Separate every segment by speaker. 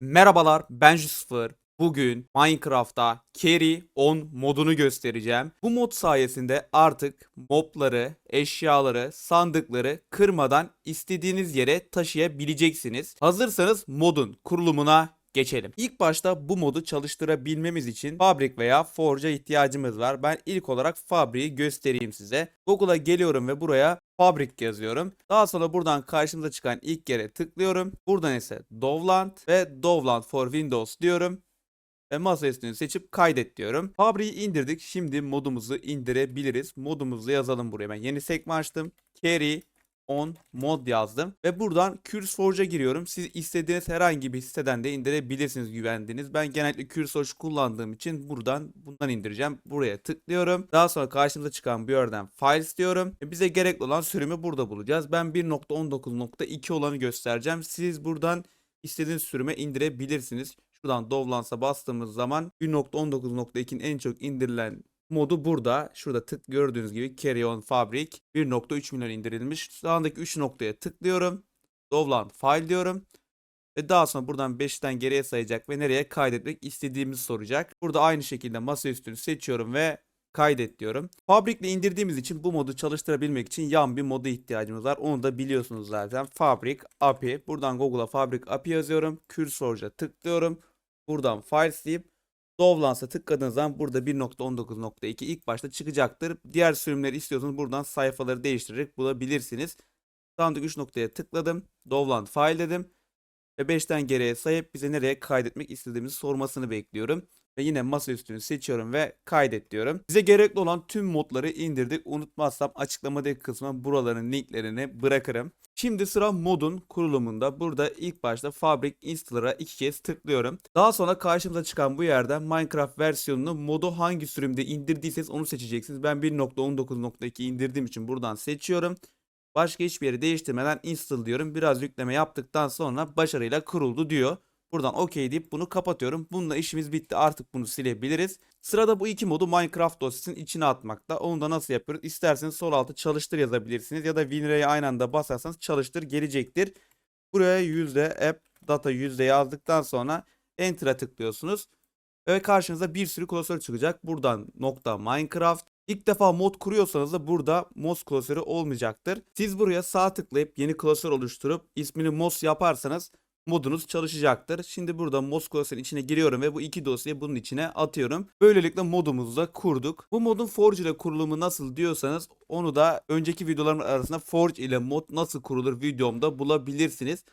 Speaker 1: Merhabalar ben Jusfer. Bugün Minecraft'ta Carry On modunu göstereceğim. Bu mod sayesinde artık mobları, eşyaları, sandıkları kırmadan istediğiniz yere taşıyabileceksiniz. Hazırsanız modun kurulumuna geçelim. İlk başta bu modu çalıştırabilmemiz için Fabric veya Forge'a ihtiyacımız var. Ben ilk olarak Fabric'i göstereyim size. Google'a geliyorum ve buraya Fabric yazıyorum. Daha sonra buradan karşımıza çıkan ilk yere tıklıyorum. Buradan ise Dovland ve Dovland for Windows diyorum. Ve masa üstünü seçip kaydet diyorum. Fabric'i indirdik. Şimdi modumuzu indirebiliriz. Modumuzu yazalım buraya. Ben yeni sekme açtım. Carry on mod yazdım. Ve buradan CurseForge'a giriyorum. Siz istediğiniz herhangi bir siteden de indirebilirsiniz güvendiğiniz. Ben genellikle CurseForge kullandığım için buradan bundan indireceğim. Buraya tıklıyorum. Daha sonra karşımıza çıkan bir yerden Files diyorum. Ve bize gerekli olan sürümü burada bulacağız. Ben 1.19.2 olanı göstereceğim. Siz buradan istediğiniz sürüme indirebilirsiniz. Şuradan Dovlance'a bastığımız zaman 1.19.2'nin en çok indirilen modu burada. Şurada tık gördüğünüz gibi Carry On Fabric 1.3 milyon indirilmiş. Sağındaki 3 noktaya tıklıyorum. Dovlan File diyorum. Ve daha sonra buradan 5'ten geriye sayacak ve nereye kaydetmek istediğimizi soracak. Burada aynı şekilde masaüstünü seçiyorum ve kaydet diyorum. Fabric ile indirdiğimiz için bu modu çalıştırabilmek için yan bir moda ihtiyacımız var. Onu da biliyorsunuz zaten. Fabric API. Buradan Google'a Fabric API yazıyorum. Cursor'a tıklıyorum. Buradan Files deyip Dovlance'a tıkladığınız zaman burada 1.19.2 ilk başta çıkacaktır. Diğer sürümleri istiyorsanız buradan sayfaları değiştirerek bulabilirsiniz. Sandık 3 noktaya tıkladım. Dovland file dedim. Ve 5'ten geriye sayıp bize nereye kaydetmek istediğimizi sormasını bekliyorum. Ve yine masa üstünü seçiyorum ve kaydet diyorum. Bize gerekli olan tüm modları indirdik. Unutmazsam açıklamadaki kısma buraların linklerini bırakırım. Şimdi sıra modun kurulumunda. Burada ilk başta Fabric Installer'a iki kez tıklıyorum. Daha sonra karşımıza çıkan bu yerden Minecraft versiyonunu modu hangi sürümde indirdiyseniz onu seçeceksiniz. Ben 1.19.2 indirdiğim için buradan seçiyorum. Başka hiçbir yeri değiştirmeden install diyorum. Biraz yükleme yaptıktan sonra başarıyla kuruldu diyor. Buradan OK deyip bunu kapatıyorum. Bununla işimiz bitti. Artık bunu silebiliriz. Sırada bu iki modu Minecraft dosyasının içine atmakta. Onu da nasıl yapıyoruz? İsterseniz sol altı çalıştır yazabilirsiniz. Ya da WinRAR'e aynı anda basarsanız çalıştır gelecektir. Buraya yüzde app data yüzde yazdıktan sonra Enter'a tıklıyorsunuz. Ve karşınıza bir sürü klasör çıkacak. Buradan nokta Minecraft. İlk defa mod kuruyorsanız da burada MOS klasörü olmayacaktır. Siz buraya sağ tıklayıp yeni klasör oluşturup ismini MOS yaparsanız modunuz çalışacaktır. Şimdi burada klasörün içine giriyorum ve bu iki dosyayı bunun içine atıyorum. Böylelikle modumuzu da kurduk. Bu modun Forge ile kurulumu nasıl diyorsanız onu da önceki videolarım arasında Forge ile mod nasıl kurulur videomda bulabilirsiniz.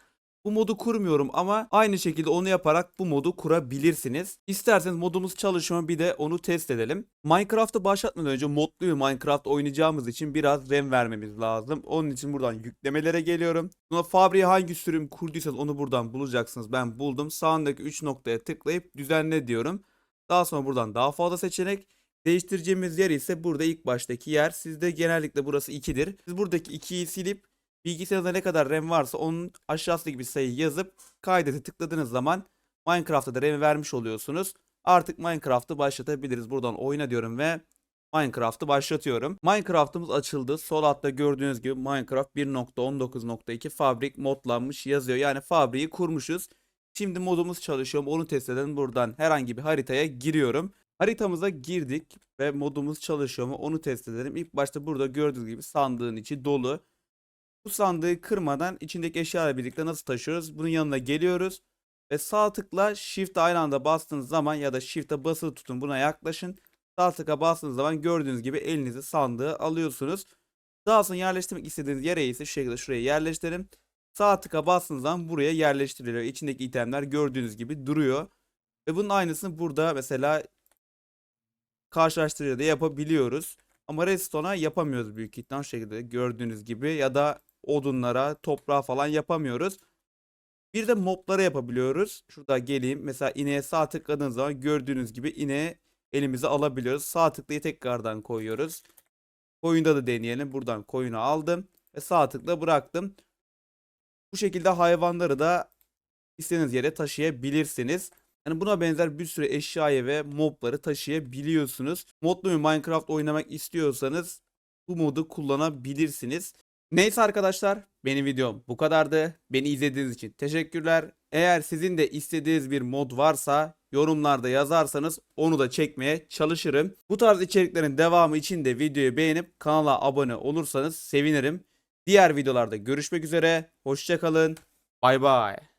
Speaker 1: Bu modu kurmuyorum ama aynı şekilde onu yaparak bu modu kurabilirsiniz. İsterseniz modumuz çalışıyor bir de onu test edelim. Minecraft'ı başlatmadan önce modlu bir Minecraft oynayacağımız için biraz RAM vermemiz lazım. Onun için buradan yüklemelere geliyorum. Sonra Fabri'ye hangi sürüm kurduysanız onu buradan bulacaksınız. Ben buldum. Sağındaki 3 noktaya tıklayıp düzenle diyorum. Daha sonra buradan daha fazla seçenek. Değiştireceğimiz yer ise burada ilk baştaki yer. Sizde genellikle burası 2'dir. Siz buradaki 2'yi silip bilgisayarınızda ne kadar RAM varsa onun aşağısındaki bir sayıyı yazıp kaydete tıkladığınız zaman Minecraft'ta da RAM vermiş oluyorsunuz. Artık Minecraft'ı başlatabiliriz. Buradan oyna diyorum ve Minecraft'ı başlatıyorum. Minecraft'ımız açıldı. Sol altta gördüğünüz gibi Minecraft 1.19.2 Fabric modlanmış yazıyor. Yani Fabric'i kurmuşuz. Şimdi modumuz çalışıyor. Onu test edelim. Buradan herhangi bir haritaya giriyorum. Haritamıza girdik ve modumuz çalışıyor mu onu test edelim. İlk başta burada gördüğünüz gibi sandığın içi dolu. Bu sandığı kırmadan içindeki eşyalarla birlikte nasıl taşıyoruz? Bunun yanına geliyoruz. Ve sağ tıkla shift aynı anda bastığınız zaman ya da shift'e basılı tutun buna yaklaşın. Sağ tıka bastığınız zaman gördüğünüz gibi elinize sandığı alıyorsunuz. Daha sonra yerleştirmek istediğiniz yere ise şu şekilde şuraya yerleştirin. Sağ tıka bastığınız zaman buraya yerleştiriliyor. İçindeki itemler gördüğünüz gibi duruyor. Ve bunun aynısını burada mesela karşılaştırıcıda yapabiliyoruz. Ama redstone'a yapamıyoruz büyük ihtimal şekilde gördüğünüz gibi ya da odunlara, toprağa falan yapamıyoruz. Bir de moblara yapabiliyoruz. Şurada geleyim. Mesela ineğe sağ tıkladığınız zaman gördüğünüz gibi ineği elimize alabiliyoruz. Sağ tıklayı tekrardan koyuyoruz. Koyunda da deneyelim. Buradan koyunu aldım ve sağ tıkla bıraktım. Bu şekilde hayvanları da istediğiniz yere taşıyabilirsiniz. Yani buna benzer bir sürü eşyayı ve mobları taşıyabiliyorsunuz. Modlu bir Minecraft oynamak istiyorsanız bu modu kullanabilirsiniz. Neyse arkadaşlar benim videom bu kadardı. Beni izlediğiniz için teşekkürler. Eğer sizin de istediğiniz bir mod varsa yorumlarda yazarsanız onu da çekmeye çalışırım. Bu tarz içeriklerin devamı için de videoyu beğenip kanala abone olursanız sevinirim. Diğer videolarda görüşmek üzere. Hoşçakalın. Bay bay.